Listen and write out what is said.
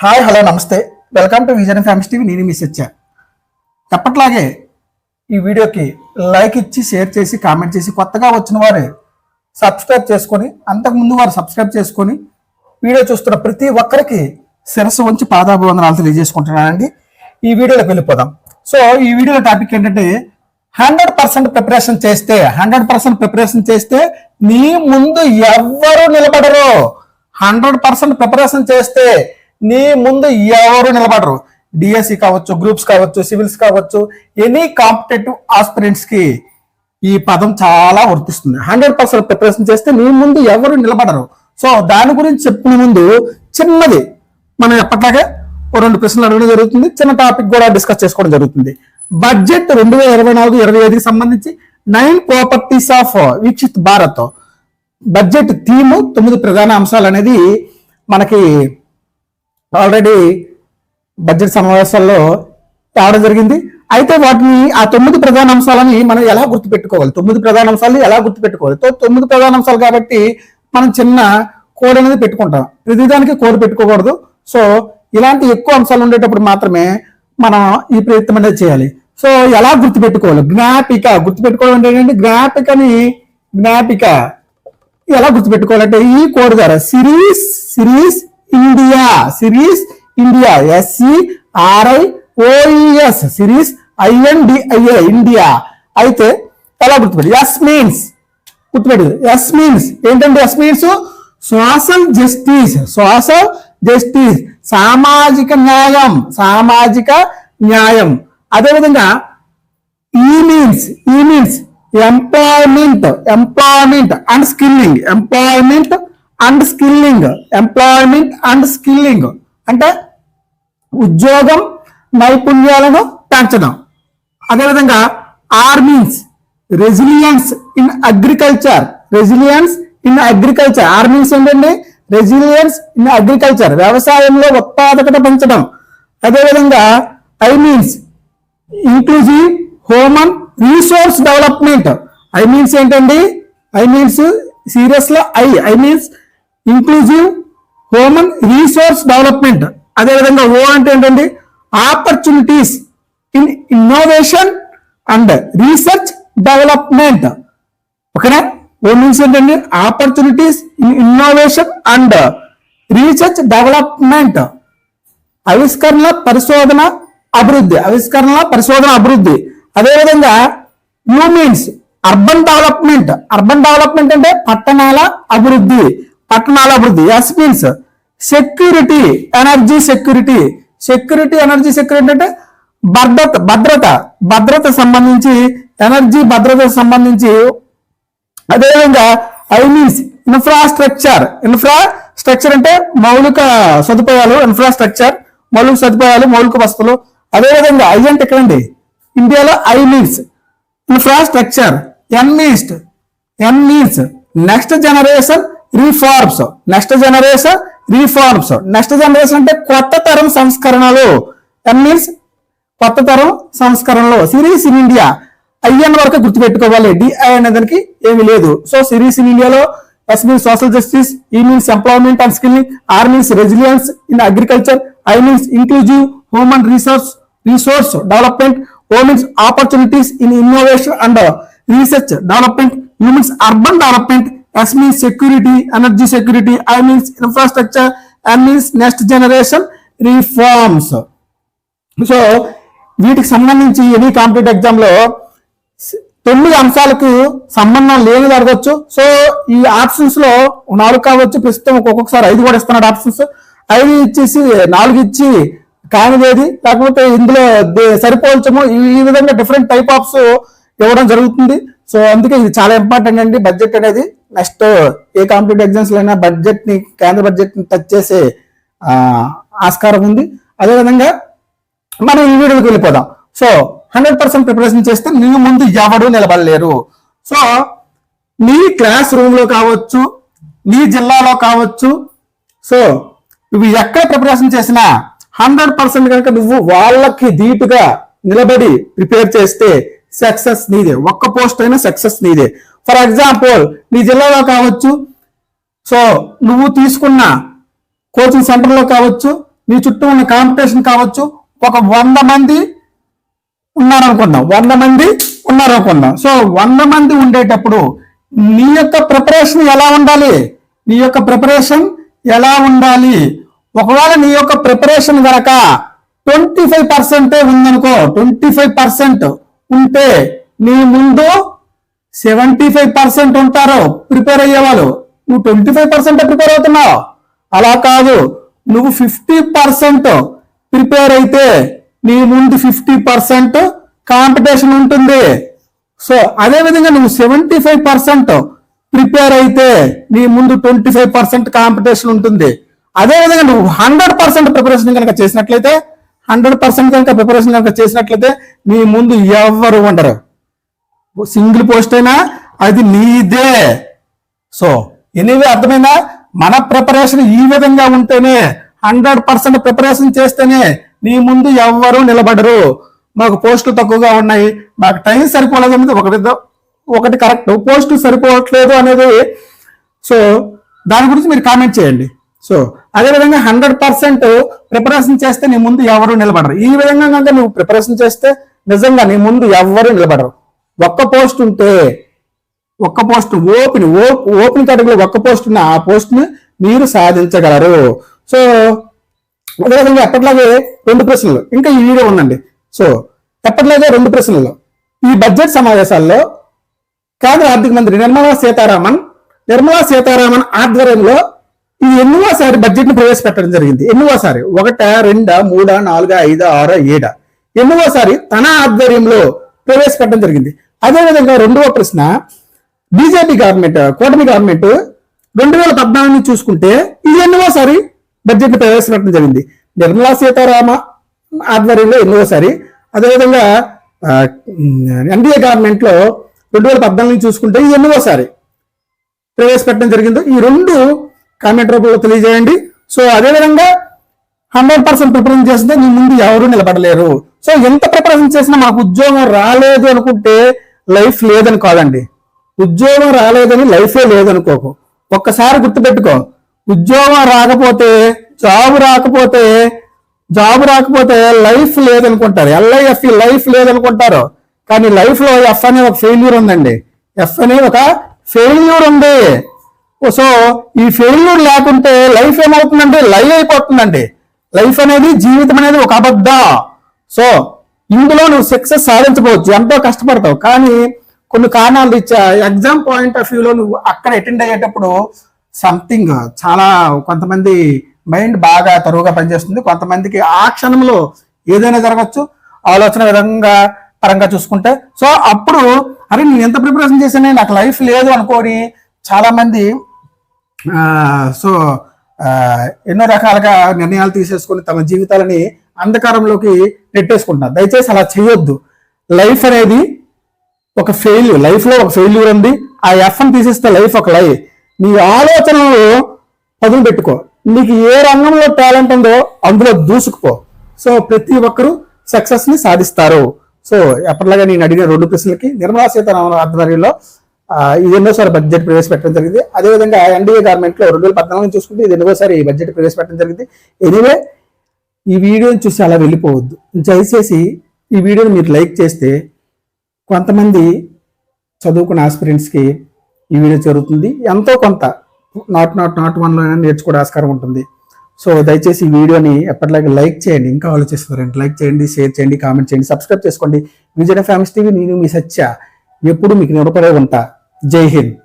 Hi hello నమస్తే. Welcome to Vijayan family TV నేను మిస్ వచ్చా ఎప్పట్లాగే ఈ వీడియోకి లైక్ ఇచ్చి షేర్ చేసి కామెంట్ చేసి కొత్తగా వచ్చిన వారు సబ్స్క్రైబ్ చేసుకొని అంతకుముందు వారు సబ్స్క్రైబ్ చేసుకొని వీడియో చూస్తున్న ప్రతి ఒక్కరికి శిరస్సు ఉంచి పాదాభివందనాలు తెలియజేసుకుంటున్నానండి. ఈ వీడియోలోకి వెళ్ళిపోదాం. సో ఈ వీడియోలో టాపిక్ ఏంటంటే హండ్రెడ్ పర్సెంట్ ప్రిపరేషన్ చేస్తే హండ్రెడ్ పర్సెంట్ ప్రిపరేషన్ చేస్తే నీ ముందు ఎవ్వరు నిలబడరు. హండ్రెడ్ పర్సెంట్ ప్రిపరేషన్ చేస్తే నీ ముందు ఎవరు నిలబడరు. డిఎస్సి కావచ్చు గ్రూప్స్ కావచ్చు సివిల్స్ కావచ్చు ఎనీ కాంపిటేటివ్ ఆస్పిరెంట్స్కి ఈ పదం చాలా వర్తిస్తుంది. హండ్రెడ్ పర్సెంట్ ప్రిపరేషన్ చేస్తే నీ ముందు ఎవరు నిలబడరు. సో దాని గురించి చెప్పిన ముందు చిన్నది. మనం ఎప్పట్లాగే రెండు ప్రశ్నలు అడగడం జరుగుతుంది. చిన్న టాపిక్ కూడా డిస్కస్ చేసుకోవడం జరుగుతుంది. బడ్జెట్ రెండు వేల ఇరవై నాలుగు ఇరవై ఐదుకి సంబంధించి nine properties of Viksit Bharat budget theme తొమ్మిది ప్రధాన అంశాలు అనేది మనకి ఆల్రెడీ బడ్జెట్ సమావేశాల్లో రావడం జరిగింది. అయితే వాటిని ఆ తొమ్మిది ప్రధాన అంశాలని మనం ఎలా గుర్తుపెట్టుకోవాలి? తొమ్మిది ప్రధాన అంశాలు ఎలా గుర్తుపెట్టుకోవాలి? తొమ్మిది ప్రధాన అంశాలు కాబట్టి మనం చిన్న కోడ్ అనేది పెట్టుకుంటాం. ప్రతిదానికి కోడ్ పెట్టుకోకూడదు. సో ఇలాంటి ఎక్కువ అంశాలు ఉండేటప్పుడు మాత్రమే మనం ఈ ప్రయత్నం అనేది చేయాలి. సో ఎలా గుర్తుపెట్టుకోవాలి? జ్ఞాపిక. గుర్తుపెట్టుకోవడం అంటే ఏంటంటే జ్ఞాపికని జ్ఞాపిక. ఎలా గుర్తుపెట్టుకోవాలంటే ఈ కోడ్ ద్వారా series series India series India S C R I O E S series I N D I A India అయితే ఎలా గుర్తుపెట్టి ఎస్ మీన్స్ గుర్తుపెట్టు ఎస్ మీన్స్ ఏంటంటే S means social justice social justice సామాజిక న్యాయం సామాజిక న్యాయం. అదేవిధంగా E means E means employment employment and skilling employment and skilling employment and skilling. అంటే ఉద్యోగం నైపుణ్యాలను పెంచడం. అదేవిధంగా R means resilience in agriculture. Resilience in agriculture. R means ఏంటండి? Resilience in agriculture. వ్యవసాయంలో ఉత్పాదకత పెంచడం. అదేవిధంగా I means inclusive human resource development I means ఏంటండి? I means సీరియస్లో I. I means inclusive human resource development అదేవిధంగా ఓ అంటే ఏంటండి? Opportunities in innovation and research development ఓకేనా? ఓ మీన్స్ ఏంటండి? Opportunities in innovation and research development ఆవిష్కరణ పరిశోధన అభివృద్ధి. ఆవిష్కరణ పరిశోధన అభివృద్ధి. అదేవిధంగా U means urban development urban development అంటే పట్టణాల అభివృద్ధి. పట్టణాల అభివృద్ధి. S means security energy security security energy security అంటే భద్రత భద్రత భద్రత సంబంధించి ఎనర్జీ భద్రత సంబంధించి అదేవిధంగా ఐ మీన్స్ ఇన్ఫ్రాస్ట్రక్చర్ ఇన్ఫ్రాస్ట్రక్చర్ అంటే మౌలిక సదుపాయాలు ఇన్ఫ్రాస్ట్రక్చర్ మౌలిక సదుపాయాలు మౌలిక వస్తువులు అదేవిధంగా ఐ అంటే ఎక్కడండి? ఇండియాలో I means infrastructure N means N means next generation reforms next generation reforms next generation అంటే కొత్త తరం సంస్కరణలు. ఎన్ మీన్స్ కొత్త తరం సంస్కరణలు. సిరీస్ ఇన్ ఇండియా ఐఎన్ వరకు గుర్తుపెట్టుకోవాలి. డిఐ అనే దానికి ఏమీ లేదు. సో సిరీస్ ఇన్ ఇండియాలో S means social justice E means employment and skilling R means resilience in agriculture I means inclusive human resource resource development O means opportunities in innovation and research development U means urban development S means security energy security I means infrastructure N means next generation reforms so వీటికి సంబంధించి any competitive ఎగ్జామ్లో తొమ్మిది అంశాలకు సంబంధం లేని జరగవచ్చు so ఈ ఆప్షన్స్లో నాలుగు కావచ్చు. ప్రస్తుతం ఒక్కొక్కసారి ఐదు కూడా ఇస్తున్నాడు ఆప్షన్స్ ఐదు ఇచ్చేసి నాలుగు ఇచ్చి కానిదేది. లేకపోతే ఇందులో సరిపోల్చము. ఈ ఈ విధంగా డిఫరెంట్ టైప్ ఆఫ్స్ ఇవ్వడం జరుగుతుంది. సో అందుకే ఇది చాలా ఇంపార్టెంట్ అండి. బడ్జెట్ అనేది నెక్స్ట్ ఏ కాంపిటేటివ్ ఎగ్జామ్స్ అయినా బడ్జెట్ని కేంద్ర బడ్జెట్ని టచ్ చేసే ఆస్కారం ఉంది. అదేవిధంగా మనం ఈ వీడియోకి వెళ్ళిపోదాం. సో హండ్రెడ్ పర్సెంట్ ప్రిపరేషన్ చేస్తే నీ ముందు ఎవడు నిలబడలేరు. సో నీ క్లాస్ రూమ్లో కావచ్చు నీ జిల్లాలో కావచ్చు సో నువ్వు ఎక్కడ ప్రిపరేషన్ చేసినా హండ్రెడ్ పర్సెంట్ కనుక నువ్వు వాళ్ళకి ధీటుగా నిలబడి ప్రిపేర్ చేస్తే సక్సెస్ నీదే. ఒక్క పోస్ట్ అయినా సక్సెస్ నీదే. ఫర్ ఎగ్జాంపుల్ నీ జిల్లాలో కావచ్చు సో నువ్వు తీసుకున్న కోచింగ్ సెంటర్లో కావచ్చు నీ చుట్టూ ఉన్న కాంపిటీషన్ కావచ్చు ఒక వంద మంది ఉన్నారనుకుందాం వంద మంది ఉన్నారనుకుందాం సో వంద మంది ఉండేటప్పుడు నీ యొక్క ప్రిపరేషన్ ఎలా ఉండాలి? నీ యొక్క ప్రిపరేషన్ ఎలా ఉండాలి? ఒకవేళ నీ యొక్క ప్రిపరేషన్ గనక ట్వంటీ ఫైవ్ పర్సెంటే ఉందనుకో ట్వంటీ ఫైవ్ పర్సెంట్ ఉంటే నీ ముందు సెవెంటీ ఫైవ్ పర్సెంట్ ఉంటారు ప్రిపేర్ అయ్యేవాళ్ళు. నువ్వు ట్వంటీ ఫైవ్ పర్సెంట్ ప్రిపేర్ అవుతున్నావు. అలా కాదు. నువ్వు ఫిఫ్టీ పర్సెంట్ ప్రిపేర్ అయితే నీ ముందు ఫిఫ్టీ పర్సెంట్ కాంపిటీషన్ ఉంటుంది. సో అదే విధంగా నువ్వు సెవెంటీ ఫైవ్ పర్సెంట్ ప్రిపేర్ అయితే నీ ముందు ట్వంటీ ఫైవ్ పర్సెంట్ కాంపిటీషన్ ఉంటుంది. అదే విధంగా నువ్వు హండ్రెడ్ పర్సెంట్ ప్రిపరేషన్ కనుక చేసినట్లయితే హండ్రెడ్ పర్సెంట్ కనుక ప్రిపరేషన్ కనుక చేసినట్లయితే నీ ముందు ఎవ్వరు ఉండరు. సింగిల్ పోస్ట్ అయినా అది నీదే. సో ఎనీవే అర్థమైందా? మన ప్రిపరేషన్ ఈ విధంగా ఉంటేనే హండ్రెడ్ పర్సెంట్ ప్రిపరేషన్ చేస్తేనే నీ ముందు ఎవ్వరూ నిలబడరు. మాకు పోస్టులు తక్కువగా ఉన్నాయి. మాకు టైం సరిపోలేదు అనేది ఒకటి ఒకటి కరెక్ట్. పోస్టు సరిపోవట్లేదు అనేది సో దాని గురించి మీరు కామెంట్ చేయండి. సో అదేవిధంగా హండ్రెడ్ పర్సెంట్ ప్రిపరేషన్ చేస్తే నీ ముందు ఎవరు నిలబడరు. ఈ విధంగా కనుక నువ్వు ప్రిపరేషన్ చేస్తే నిజంగా నీ ముందు ఎవ్వరు నిలబడరు. ఒక్క పోస్ట్ ఉంటే ఒక్క పోస్ట్ ఓపెన్ ఓపెన్ కేటగిరీలో ఒక్క పోస్ట్ ఉన్న ఆ పోస్ట్ని మీరు సాధించగలరు. సో అదేవిధంగా ఎప్పటిలాగే రెండు ప్రశ్నలు. ఇంకా ఈ వీడియో ఉందండి. సో ఎప్పటిలాగే రెండు ప్రశ్నలు. ఈ బడ్జెట్ సమావేశాల్లో కేంద్ర ఆర్థిక మంత్రి నిర్మలా సీతారామన్ నిర్మలా సీతారామన్ ఆధ్వర్యంలో ఇది ఎన్నోసారి బడ్జెట్ని ప్రవేశపెట్టడం జరిగింది. ఎన్నోసారి ఒకట రెండా మూడా నాలుగా ఐదా ఆరా ఏడా. ఎన్నోసారి తన ఆధ్వర్యంలో ప్రవేశపెట్టడం జరిగింది. అదేవిధంగా రెండవ ప్రశ్న బీజేపీ గవర్నమెంట్ కూటమి గవర్నమెంట్ రెండు వేల పద్నాలుగు చూసుకుంటే ఇది ఎన్నోసారి బడ్జెట్ని ప్రవేశపెట్టడం జరిగింది. నిర్మలా సీతారామ ఆధ్వర్యంలో ఎన్నోసారి అదేవిధంగా ఎన్డీఏ గవర్నమెంట్లో రెండు వేల పద్నాలుగు చూసుకుంటే ఇది ఎన్నోసారి ప్రవేశపెట్టడం జరిగిందో ఈ రెండు కామెంట్ రూపంలో తెలియజేయండి. సో అదేవిధంగా హండ్రెడ్ పర్సెంట్ ప్రిపరేషన్ చేస్తే నీ ముందు ఎవరు నిలబడలేరు. సో ఎంత ప్రిపరేషన్ చేసినా మాకు ఉద్యోగం రాలేదు అనుకుంటే లైఫ్ లేదని కాదండి. ఉద్యోగం రాలేదని లైఫే లేదనుకోకు. ఒక్కసారి గుర్తుపెట్టుకో. ఉద్యోగం రాకపోతే జాబ్ రాకపోతే జాబ్ రాకపోతే లైఫ్ లేదనుకుంటారు. ఎల్ఐఎఫ్ లైఫ్ లేదనుకుంటారు. కానీ లైఫ్లో ఎఫ్ అనే ఒక ఫెయిల్యూర్ ఉందండి. ఎఫ్ అనే ఒక ఫెయిల్యూర్ ఉంది. సో ఈ ఫెయిల్యూర్ లేకుంటే లైఫ్ ఏమవుతుందంటే లైవ్ అయిపోతుందండి. లైఫ్ అనేది జీవితం అనేది ఒక అబద్ధ. సో ఇందులో నువ్వు సక్సెస్ సాధించవచ్చు ఎంతో కష్టపడతావు. కానీ కొన్ని కారణాలు ఇచ్చా. ఎగ్జామ్ పాయింట్ ఆఫ్ వ్యూలో నువ్వు అక్కడ అటెండ్ అయ్యేటప్పుడు సంథింగ్ చాలా కొంతమంది మైండ్ బాగా తరువుగా పనిచేస్తుంది. కొంతమందికి ఆ క్షణంలో ఏదైనా జరగచ్చు. ఆలోచన విధంగా పరంగా చూసుకుంటే. సో అప్పుడు అరే నేను ఎంత ప్రిపరేషన్ చేశానే? నాకు లైఫ్ లేదు అనుకోని చాలా మంది సో ఎన్నో రకాలుగా నిర్ణయాలు తీసేసుకొని తమ జీవితాలని అంధకారంలోకి నెట్టేసుకుంటున్నారు. దయచేసి అలా చేయొద్దు. లైఫ్ అనేది ఒక ఫెయిల్యూర్ లైఫ్లో ఒక ఫెయిల్యూర్ ఉంది. ఆ ఎఫ్ఎం తీసేస్తే లైఫ్ ఒక లై నీ ఆలోచనలు పదులు పెట్టుకో. నీకు ఏ రంగంలో టాలెంట్ ఉందో అందులో దూసుకుపో. సో ప్రతి ఒక్కరూ సక్సెస్ని సాధిస్తారు. సో ఎప్పటిలాగా నేను అడిగిన రెండు ప్రశ్నలకి నిర్మలా సీతారామన్ ఆధ్వర్యంలో ఇది ఎన్నోసారి బడ్జెట్ ప్రవేశపెట్టడం జరిగింది. అదేవిధంగా ఎన్డీఏ గవర్నమెంట్లో రెండు వేల పద్నాలుగు చూసుకుంటే ఇది ఎన్నోసారి బడ్జెట్ ప్రవేశపెట్టడం జరిగింది. ఎనీవే ఈ వీడియోని చూసి అలా వెళ్ళిపోవద్దు. దయచేసి ఈ వీడియోని మీరు లైక్ చేస్తే కొంతమంది చదువుకున్న ఆస్పిరెంట్స్కి ఈ వీడియో జరుగుతుంది. ఎంతో కొంత నాట్ నాట్ నాట్ వన్లో నేర్చుకోవడం ఆస్కారం ఉంటుంది. సో దయచేసి ఈ వీడియోని ఎప్పటిలాగా లైక్ చేయండి. ఇంకా ఆలోచిస్తారండి లైక్ చేయండి షేర్ చేయండి కామెంట్ చేయండి సబ్స్క్రైబ్ చేసుకోండి. విజయ ఫ్యామిలీస్ టీవీ నేను మీ సత్య. ఎప్పుడు మీకు నిలబడే ఉంటా. जय हिंद।